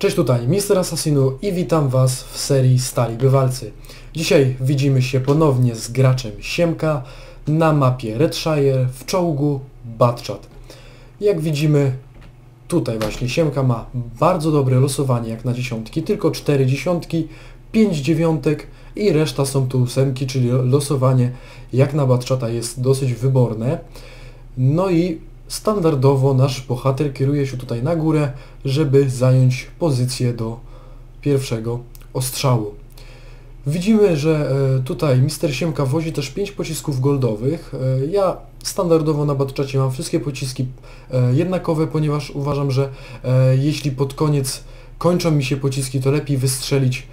Cześć tutaj, Mister Assassinu i witam Was w serii Stali Bywalcy. Dzisiaj widzimy się ponownie z graczem Siemka na mapie Redshire w czołgu Batchat. Jak widzimy tutaj właśnie Siemka ma bardzo dobre losowanie jak na dziesiątki, tylko 4 dziesiątki, 5 dziewiątek i reszta są tu ósemki, czyli losowanie jak na Batchata jest dosyć wyborne. No i standardowo nasz bohater kieruje się tutaj na górę, żeby zająć pozycję do pierwszego ostrzału. Widzimy, że e, tutaj Mister Siemka wozi też 5 pocisków goldowych. E, Ja standardowo na Batczacie mam wszystkie pociski e, jednakowe, ponieważ uważam, że jeśli pod koniec kończą mi się pociski, to lepiej wystrzelić,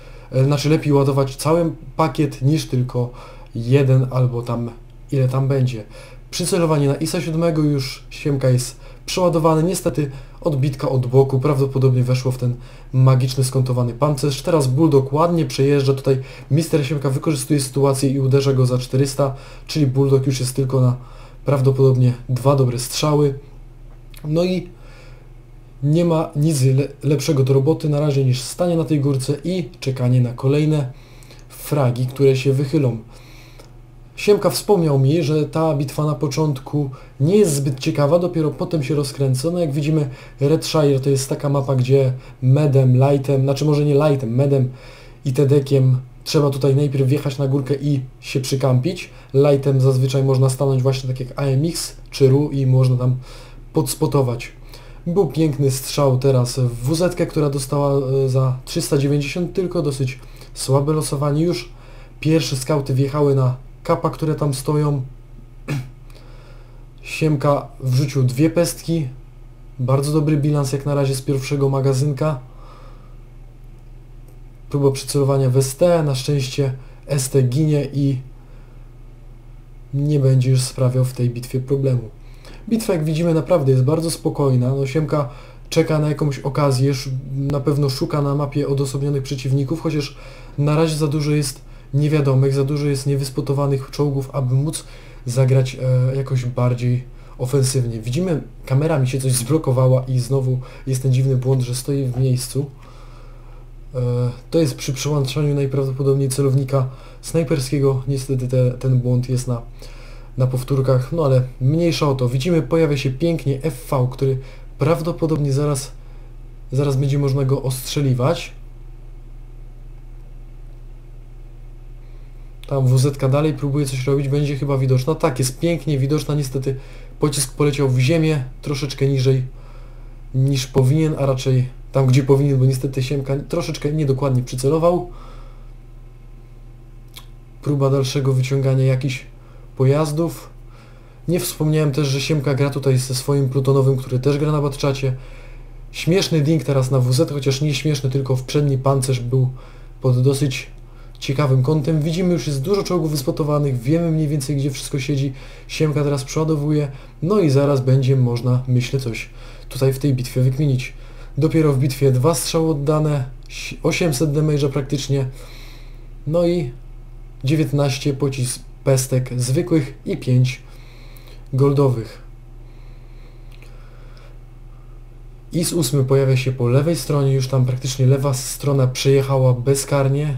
znaczy lepiej ładować cały pakiet niż tylko jeden albo tam ile tam będzie. Przycelowanie na ISA 7 już Siemka jest przeładowany. Niestety odbitka od boku prawdopodobnie weszło w ten magiczny skontowany pancerz. Teraz Bulldog ładnie przejeżdża. Tutaj Mister Siemka wykorzystuje sytuację i uderza go za 400, czyli Bulldog już jest tylko na prawdopodobnie dwa dobre strzały. No i nie ma nic le lepszego do roboty na razie niż stanie na tej górce i czekanie na kolejne fragi, które się wychylą. Siemka wspomniał mi, że ta bitwa na początku nie jest zbyt ciekawa, dopiero potem się rozkręca. No jak widzimy Redshire to jest taka mapa, gdzie medem, lightem, znaczy może nie lightem, medem i tedekiem trzeba tutaj najpierw wjechać na górkę i się przykampić. Lightem zazwyczaj można stanąć właśnie tak jak AMX czy RU i można tam podspotować. Był piękny strzał teraz w WZ, która dostała e, za 390 tylko, dosyć słabe losowanie już. Pierwsze skauty wjechały na kapa, które tam stoją. Siemka wrzucił dwie pestki. Bardzo dobry bilans jak na razie z pierwszego magazynka. Próba przycelowania w ST. Na szczęście ST ginie i nie będzie już sprawiał w tej bitwie problemu. Bitwa jak widzimy naprawdę jest bardzo spokojna. No Siemka czeka na jakąś okazję, na pewno szuka na mapie odosobnionych przeciwników, chociaż na razie za dużo jest niewiadomych, za dużo jest niewyspotowanych czołgów, aby móc zagrać e, jakoś bardziej ofensywnie. Widzimy, kamera mi się coś zblokowała i znowu jest ten dziwny błąd, że stoi w miejscu. E, to jest przy przełączaniu najprawdopodobniej celownika snajperskiego. Niestety te, ten błąd jest na, na powtórkach, no ale mniejsza o to. Widzimy, pojawia się pięknie FV, który prawdopodobnie zaraz, zaraz będzie można go ostrzeliwać. Tam WZ dalej próbuje coś robić, będzie chyba widoczna. Tak, jest pięknie widoczna, niestety pocisk poleciał w ziemię, troszeczkę niżej niż powinien, a raczej tam gdzie powinien, bo niestety Siemka troszeczkę niedokładnie przycelował. Próba dalszego wyciągania jakichś pojazdów. Nie wspomniałem też, że Siemka gra tutaj ze swoim plutonowym, który też gra na Batczacie. Śmieszny ding teraz na WZ, chociaż nie śmieszny, tylko w przedni pancerz był pod dosyć ciekawym kątem. Widzimy już jest dużo czołgów wyspotowanych, wiemy mniej więcej gdzie wszystko siedzi. Siemka teraz przeładowuje, no i zaraz będzie można, myślę, coś tutaj w tej bitwie wykminić. Dopiero w bitwie dwa strzały oddane, 800 damage'a praktycznie, no i 19 pocisk pestek zwykłych i 5 goldowych. IS 8 pojawia się po lewej stronie, już tam praktycznie lewa strona przejechała bezkarnie.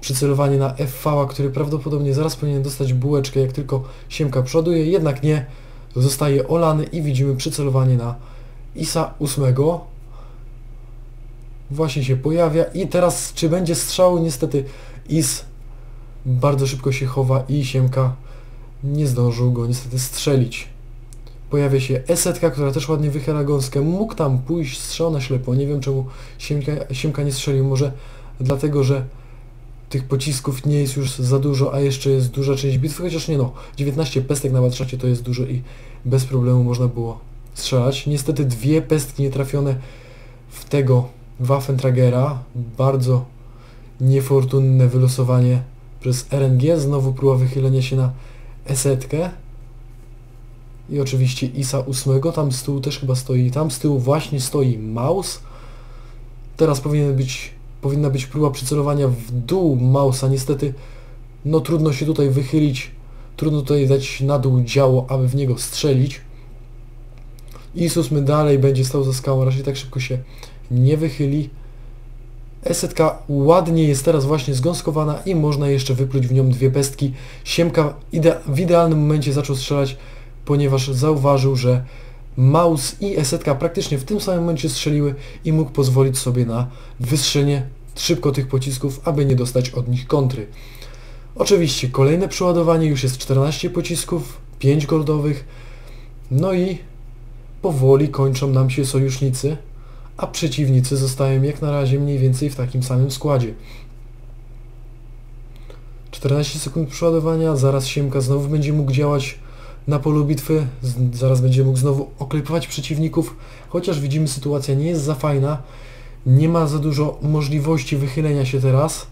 Przycelowanie na FV, który prawdopodobnie zaraz powinien dostać bułeczkę, jak tylko Siemka przoduje, jednak nie. Zostaje olany i widzimy przycelowanie na ISA 8. Właśnie się pojawia i teraz czy będzie strzał? Niestety IS bardzo szybko się chowa i Siemka nie zdążył go niestety strzelić. Pojawia się Esetka, która też ładnie wychyla gąskę. Mógł tam pójść strzał na ślepo. Nie wiem czemu Siemka, Siemka nie strzelił. Może dlatego, że tych pocisków nie jest już za dużo, a jeszcze jest duża część bitwy, chociaż nie no, 19 pestek na Warszacie to jest dużo i bez problemu można było strzelać. Niestety dwie pestki nietrafione w tego Waffentragera. Bardzo niefortunne wylosowanie przez RNG. Znowu próba wychylenia się na esetkę. I oczywiście ISA 8. Tam z tyłu też chyba stoi. Tam z tyłu właśnie stoi Maus. Teraz powinien być, powinna być próba przycelowania w dół Mausa. Niestety no trudno się tutaj wychylić. Trudno tutaj dać na dół działo, aby w niego strzelić. IS 8 dalej będzie stał za skałą. Raczej tak szybko się nie wychyli. Esetka ładnie jest teraz właśnie zgąskowana i można jeszcze wypluć w nią dwie pestki. Siemka ide w idealnym momencie zaczął strzelać, ponieważ zauważył, że Maus i Esetka praktycznie w tym samym momencie strzeliły i mógł pozwolić sobie na wystrzelenie szybko tych pocisków, aby nie dostać od nich kontry. Oczywiście kolejne przeładowanie już jest 14 pocisków, 5 goldowych, no i powoli kończą nam się sojusznicy, a przeciwnicy zostają jak na razie mniej więcej w takim samym składzie. 14 sekund przeładowania, zaraz Siemka znowu będzie mógł działać na polu bitwy, zaraz będzie mógł znowu oklepywać przeciwników, chociaż widzimy sytuacja nie jest za fajna, nie ma za dużo możliwości wychylenia się teraz.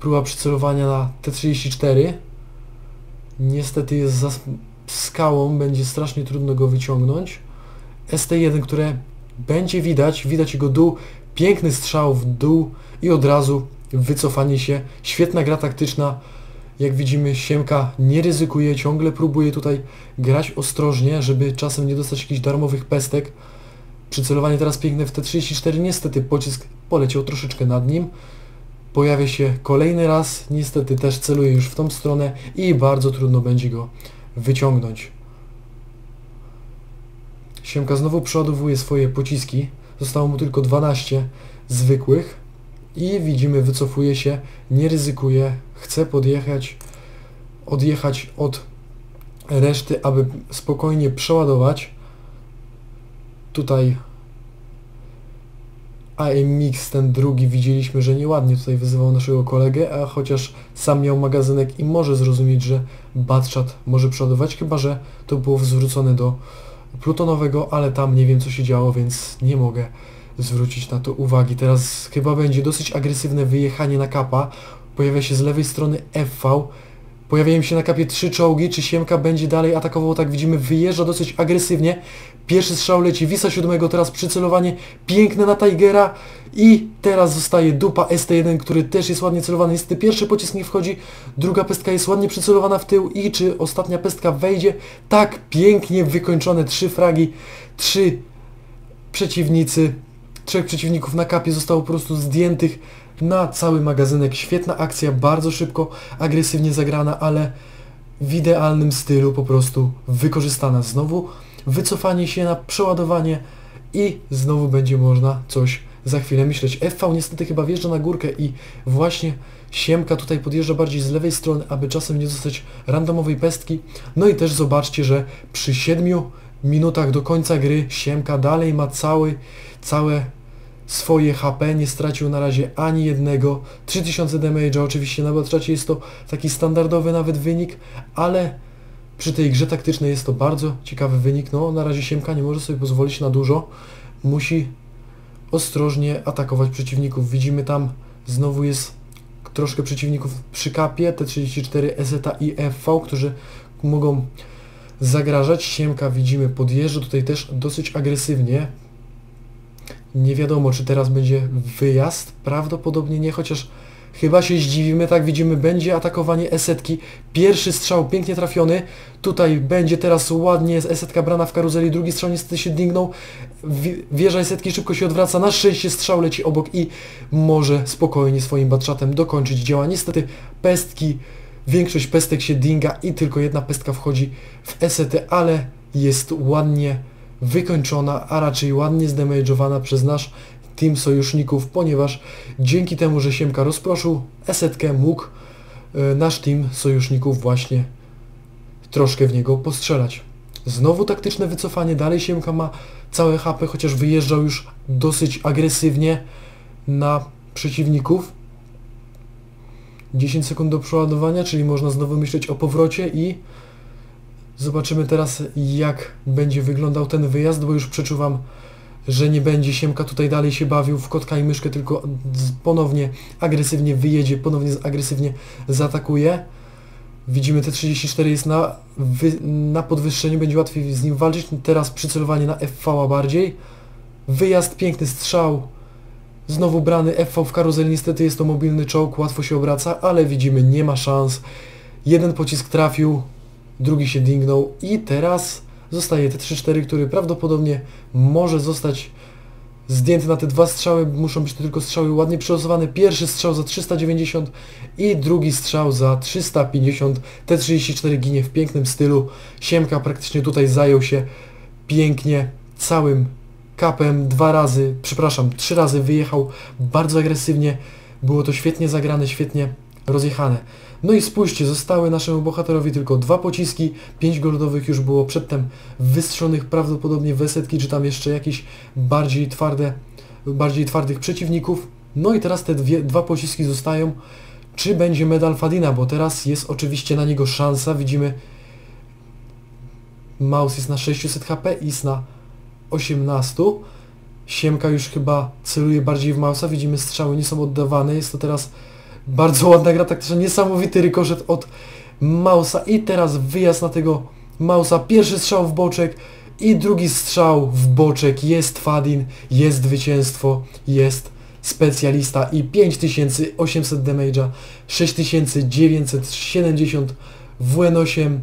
Próba przycelowania na T34. Niestety jest za skałą, będzie strasznie trudno go wyciągnąć. ST1, które będzie widać, widać jego dół, piękny strzał w dół i od razu wycofanie się. Świetna gra taktyczna. Jak widzimy Siemka nie ryzykuje, ciągle próbuje tutaj grać ostrożnie, żeby czasem nie dostać jakichś darmowych pestek. Przycelowanie teraz piękne w T34, niestety pocisk poleciał troszeczkę nad nim. Pojawia się kolejny raz, niestety też celuje już w tą stronę i bardzo trudno będzie go wyciągnąć. Siemka znowu przeładowuje swoje pociski. Zostało mu tylko 12 zwykłych. I widzimy, wycofuje się, nie ryzykuje, chce podjechać, odjechać od reszty, aby spokojnie przeładować. Tutaj AMX ten drugi widzieliśmy, że nieładnie tutaj wyzywał naszego kolegę, a chociaż sam miał magazynek i może zrozumieć, że Batchat może przeładować, chyba że to było zwrócone do plutonowego, ale tam nie wiem co się działo, więc nie mogę zwrócić na to uwagi. Teraz chyba będzie dosyć agresywne wyjechanie na kapa. Pojawia się z lewej strony FV. Pojawiają się na kapie trzy czołgi, czy Siemka będzie dalej atakował, tak widzimy, wyjeżdża dosyć agresywnie. Pierwszy strzał leci Wisa siódmego, teraz przycelowanie piękne na Tigera i teraz zostaje dupa ST1, który też jest ładnie celowany. Niestety pierwszy pocisk nie wchodzi, druga pestka jest ładnie przycelowana w tył i czy ostatnia pestka wejdzie? Tak, pięknie wykończone, trzy fragi, trzy przeciwnicy, trzech przeciwników na kapie zostało po prostu zdjętych na cały magazynek. Świetna akcja, bardzo szybko, agresywnie zagrana, ale w idealnym stylu po prostu wykorzystana. Znowu wycofanie się na przeładowanie i znowu będzie można coś za chwilę myśleć. FV niestety chyba wjeżdża na górkę i właśnie Siemka tutaj podjeżdża bardziej z lewej strony, aby czasem nie zostać randomowej pestki. No i też zobaczcie, że przy 7 minutach do końca gry Siemka dalej ma cały, całe swoje HP, nie stracił na razie ani jednego. 3000 damage'a, oczywiście na Batrzacie jest to taki standardowy nawet wynik, ale przy tej grze taktycznej jest to bardzo ciekawy wynik. No, na razie Siemka nie może sobie pozwolić na dużo. Musi ostrożnie atakować przeciwników. Widzimy tam znowu jest troszkę przeciwników przy kapie, T34, EZA i FV, którzy mogą zagrażać. Siemka widzimy podjeżdża tutaj też dosyć agresywnie. Nie wiadomo, czy teraz będzie wyjazd. Prawdopodobnie nie, chociaż chyba się zdziwimy. Tak widzimy, będzie atakowanie esetki. Pierwszy strzał pięknie trafiony. Tutaj będzie teraz ładnie esetka brana w karuzeli. Drugi strzał niestety się dingnął. Wieża esetki szybko się odwraca. Na szczęście strzał leci obok i może spokojnie swoim batrzatem dokończyć dzieła. Niestety pestki, większość pestek się dinga i tylko jedna pestka wchodzi w esetę, ale jest ładnie wykończona, a raczej ładnie zdamage'owana przez nasz team sojuszników, ponieważ dzięki temu, że Siemka rozproszył esetkę, mógł y, nasz team sojuszników właśnie troszkę w niego postrzelać. Znowu taktyczne wycofanie, dalej Siemka ma całe HP, chociaż wyjeżdżał już dosyć agresywnie na przeciwników. 10 sekund do przeładowania, czyli można znowu myśleć o powrocie i Zobaczymy teraz jak będzie wyglądał ten wyjazd, bo już przeczuwam, że nie będzie Siemka tutaj dalej się bawił w kotka i myszkę, tylko ponownie agresywnie wyjedzie, ponownie agresywnie zaatakuje. Widzimy T34 jest na, na podwyższeniu, będzie łatwiej z nim walczyć. Teraz przycelowanie na FV bardziej. Wyjazd, piękny strzał. Znowu brany FV w karuzeli, niestety jest to mobilny czołg, łatwo się obraca, ale widzimy, nie ma szans. Jeden pocisk trafił, drugi się dingnął i teraz zostaje T3-4, który prawdopodobnie może zostać zdjęty na te dwa strzały, muszą być to tylko strzały ładnie przylosowane. Pierwszy strzał za 390 i drugi strzał za 350. T34 ginie w pięknym stylu. Siemka praktycznie tutaj zajął się pięknie całym kapem dwa razy, przepraszam, trzy razy wyjechał bardzo agresywnie. Było to świetnie zagrane, świetnie rozjechane. No i spójrzcie, zostały naszemu bohaterowi tylko dwa pociski, pięć goldowych już było przedtem wystrzelonych prawdopodobnie w setki, czy tam jeszcze jakieś bardziej twarde, bardziej twardych przeciwników. No i teraz te dwie, dwa pociski zostają. Czy będzie medal Fadina, bo teraz jest oczywiście na niego szansa, widzimy Maus jest na 600 HP, Is na 18. Siemka już chyba celuje bardziej w Mausa, widzimy strzały nie są oddawane, jest to teraz bardzo ładna gra taktyczna, niesamowity rykoszet od Mausa. I teraz wyjazd na tego Mausa, pierwszy strzał w boczek i drugi strzał w boczek, jest Fadin, jest zwycięstwo, jest specjalista i 5800 damage'a, 6970 w WN8,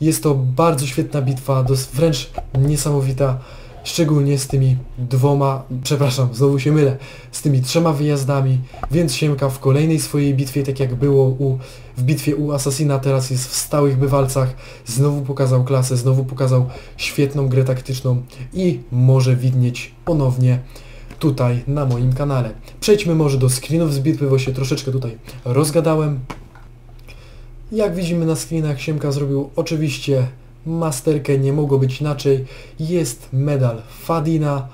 jest to bardzo świetna bitwa, wręcz niesamowita, szczególnie z tymi dwoma, przepraszam, znowu się mylę, z tymi trzema wyjazdami, więc Siemka w kolejnej swojej bitwie, tak jak było u, w bitwie u Assassina, teraz jest w stałych bywalcach, znowu pokazał klasę, znowu pokazał świetną grę taktyczną i może widnieć ponownie tutaj na moim kanale. Przejdźmy może do screenów z bitwy, bo się troszeczkę tutaj rozgadałem. Jak widzimy na screenach, Siemka zrobił oczywiście masterkę, nie mogło być inaczej. Jest medal Fadina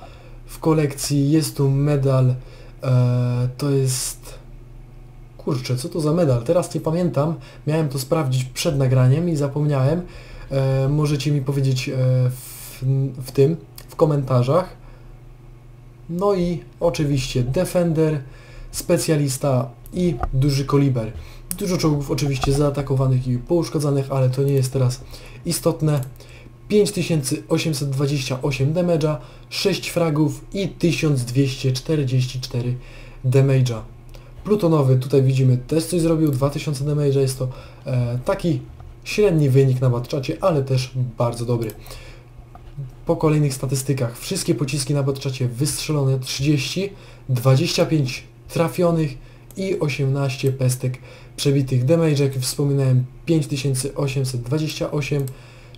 w kolekcji, jest tu medal, e, to jest... Kurczę, co to za medal? Teraz nie pamiętam, miałem to sprawdzić przed nagraniem i zapomniałem. E, możecie mi powiedzieć e, w, w tym, w komentarzach. No i oczywiście Defender, specjalista i duży koliber. Dużo czołgów oczywiście zaatakowanych i pouszkodzonych, ale to nie jest teraz istotne. 5828 damage'a, 6 fragów i 1244 damage'a. Plutonowy, tutaj widzimy, też coś zrobił, 2000 damage'a, jest to e, taki średni wynik na batczacie, ale też bardzo dobry. Po kolejnych statystykach, wszystkie pociski na batczacie wystrzelone 30, 25 trafionych i 18 pestek przebitych. Damage, jak wspominałem 5828,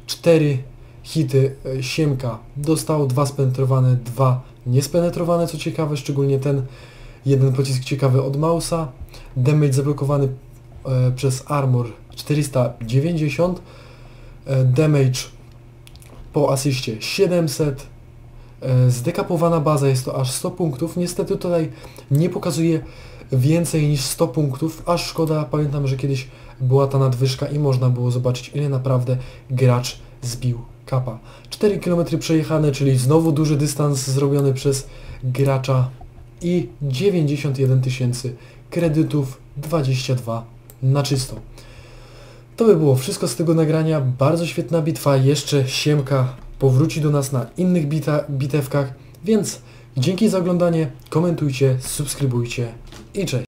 4 hity e, Siemka. Dostał, 2 spenetrowane, 2 niespenetrowane, co ciekawe, szczególnie ten jeden pocisk ciekawy od Mausa, damage zablokowany e, przez Armor 490, e, damage po asyście 700, e, zdekapowana baza jest to aż 100 punktów, niestety tutaj nie pokazuje więcej niż 100 punktów, aż szkoda, pamiętam, że kiedyś była ta nadwyżka i można było zobaczyć ile naprawdę gracz zbił kapa. 4 km przejechane, czyli znowu duży dystans zrobiony przez gracza i 91 tysięcy kredytów 22 na czysto. To by było wszystko z tego nagrania. Bardzo świetna bitwa. Jeszcze Siemka powróci do nas na innych bita bitewkach, więc dzięki za oglądanie, komentujcie, subskrybujcie i cześć.